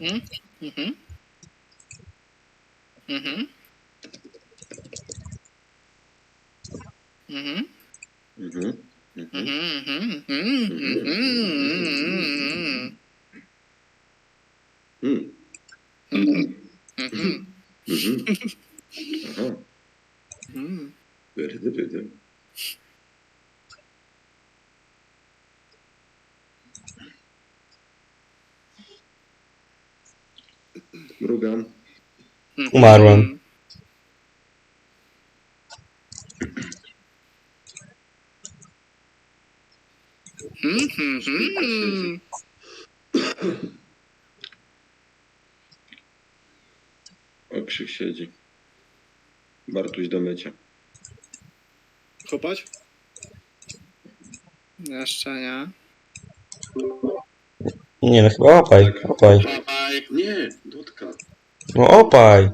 Hı? Hı hı. Hı hı. Hı hı. Hı hı. Hı hı. Hı hı. Hı hı. Hı. Hı hı. Aha. Böyle de dedim. Mrugam. Umarłem. Mhm. Mhm. Okrzyk siedzi. Bartuś do mycia. Kopać? Jeszcze nie. Nie no, chyba opaj, opaj. Chopaj. Nie, dotka. No opaj.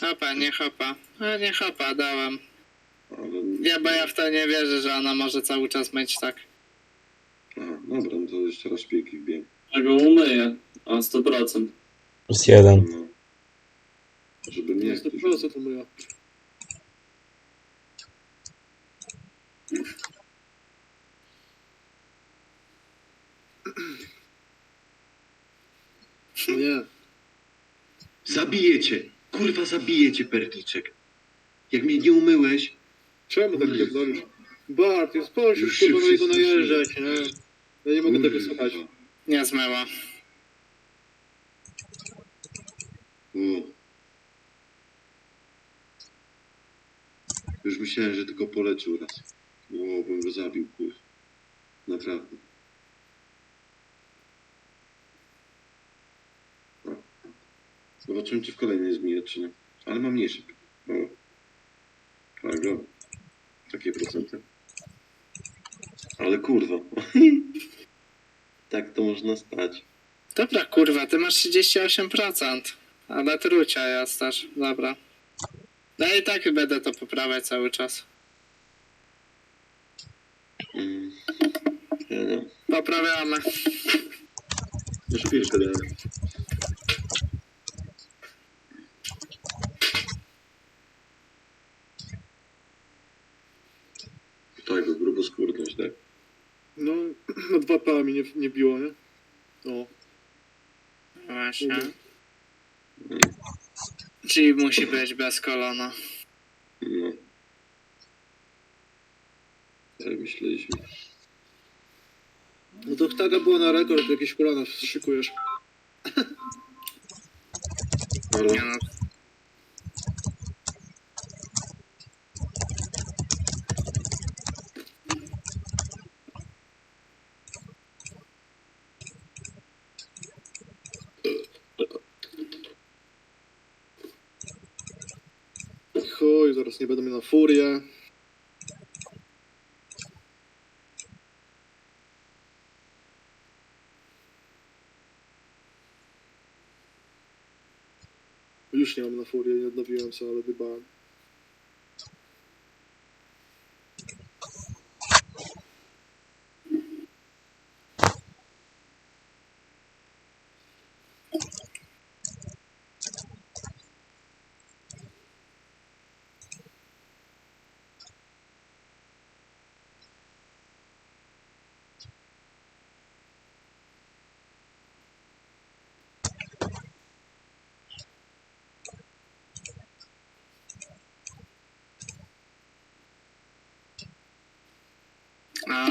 Chopa, nie chopa. A nie chopa, dałam. Ale... Ja, bo ja w to nie wierzę, że ona może cały czas mieć tak. Aha, dobra, no to jeszcze raz szpilki wbiję. Ja go umyję. A 100%. Plus jeden. No. Żeby mnie Jest to ktoś... proste to moja. No nie. Zabijecie! Kurwa, zabijecie, perliczek. Jak mnie nie umyłeś, Czemu tak pierdolisz? Bart, jest proszę, Już kurwa się na niego najeżdżać, nie? Ja nie mogę Kurwa. tego słuchać. Nie zmyła. O. Już myślałem, że tylko polecił raz. O, bym go zabił, kur. Naprawdę. Zobaczymy, czy w kolejnej zmieni, czy nie. Ale mam mniejszy. O. Tak, go. Takie procenty. Ale kurwa. tak to można stać. Dobra, kurwa, ty masz 38%. Ale trucia jest też. Dobra. No i tak będę to poprawiać cały czas. Mm. Ja nie. Poprawiamy. No szpilkę dałem. Skórność, tak? No, na dwa pa mi nie, nie biło, nie? O. Właśnie. Mhm. Czyli musi być bez kolana. No. Tak myśleliśmy. No to taka była na rekord, jakieś kolana szykujesz. Ale Nie no, Chuj, zaraz nie będę miał na furię. Już nie mam na furię, nie odnowiłem sobie, ale wybałem.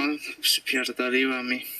No, przypierdoliła mi.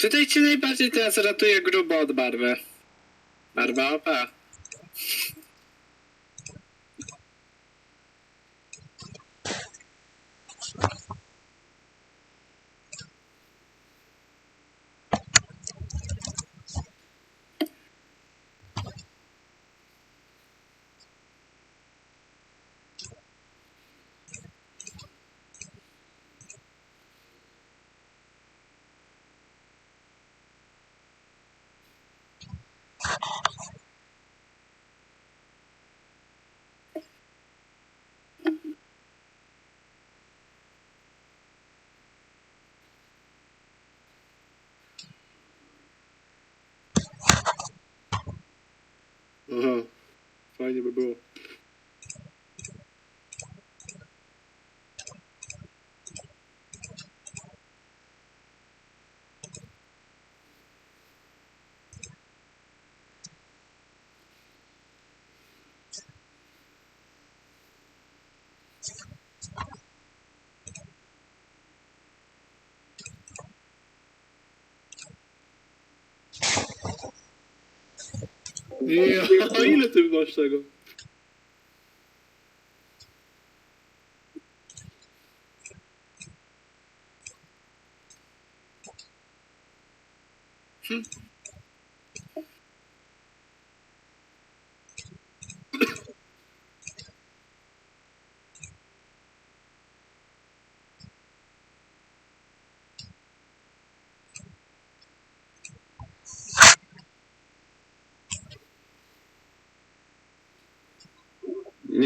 Tutaj cię najbardziej teraz ratuje grubo od barwy. Barwa OP. Fajnie by było. Ja, a ile ty masz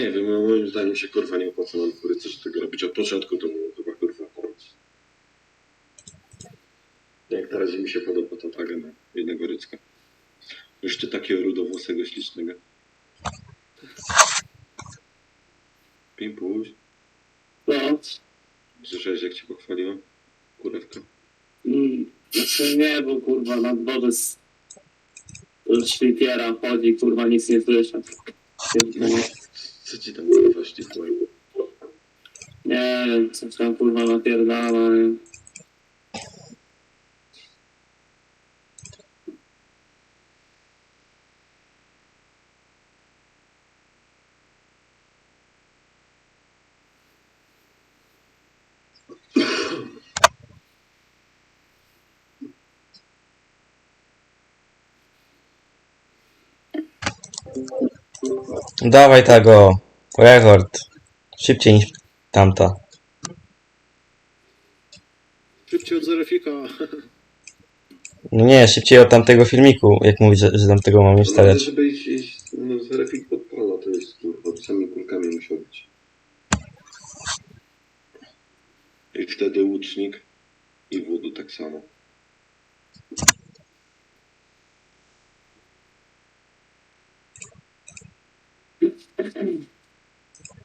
Nie wiem, no moim zdaniem się kurwa nie opłaca na rycerze tego robić. Od początku to było chyba kurwa. Jak na razie mi się podoba ta waga na jednego rycka. Jeszcze takiego rudowłosego, ślicznego. Pimpuś, No. słyszałeś jak cię pochwaliłem? Kurewka. Mm, Znaczy nie, bo kurwa na dworze z szlipiera chodzi, kurwa nic nie słyszę. Pierdolę. Co ci tam kurwa ślichło? Nie wiem, coś tam kurwa napierdala. nie? Dawaj tego. Rekord. Szybciej niż tamta. Szybciej od zerefika. No nie, szybciej od tamtego filmiku, jak mówisz, że, że tamtego mam już No, ale stawiać. żeby iść, iść no, pod pola, to jest kurwa, samymi kulkami musiał być. I wtedy łucznik i wódu tak samo.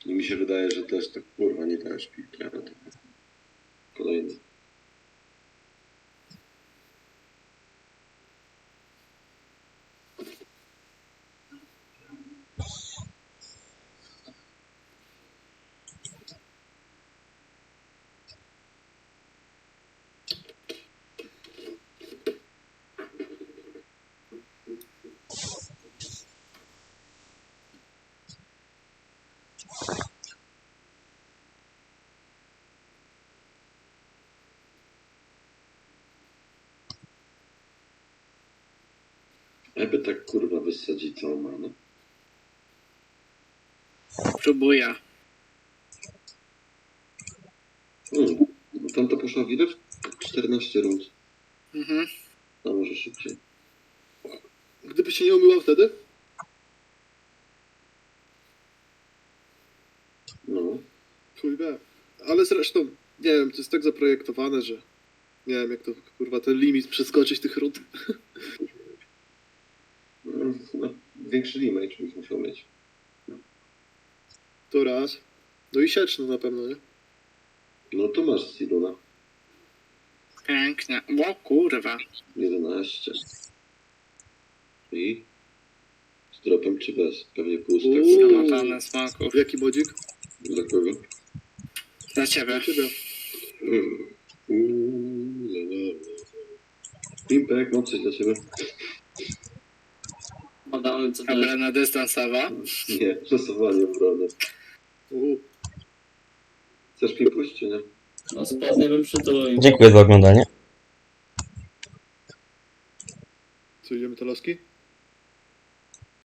I mi się wydaje, że też tak kurwa nie dałeś piłki, ale to kolejny. Jakby tak kurwa wysadzić całą manę. Próbuję. Hmm. No tam to poszła w ile? W 14 rund. Mhm. A może szybciej. Gdyby się nie umyła wtedy? No. Chuj wie. Ale zresztą, nie wiem, to jest tak zaprojektowane, że nie wiem jak to kurwa ten limit przeskoczyć tych rund. no, no większy limit byś musiał mieć. To raz. No i sieczny na pewno, nie? No to masz Sidona. Pięknie. O kurwa. 11. I? Z dropem czy bez? Pewnie pusty. Uuu. Zamotane smoków. Jaki modzik? Dla kogo? Dla ciebie. Ciebie. Mm. La. Pimpek, mam coś dla ciebie. Badamy co to jest. Dobra, na dystansowa. Nie, obrony. Uuu, Chcesz pimpuś, czy nie? No spodnie bym przytulił. Dziękuję za oglądanie. co idziemy te laski?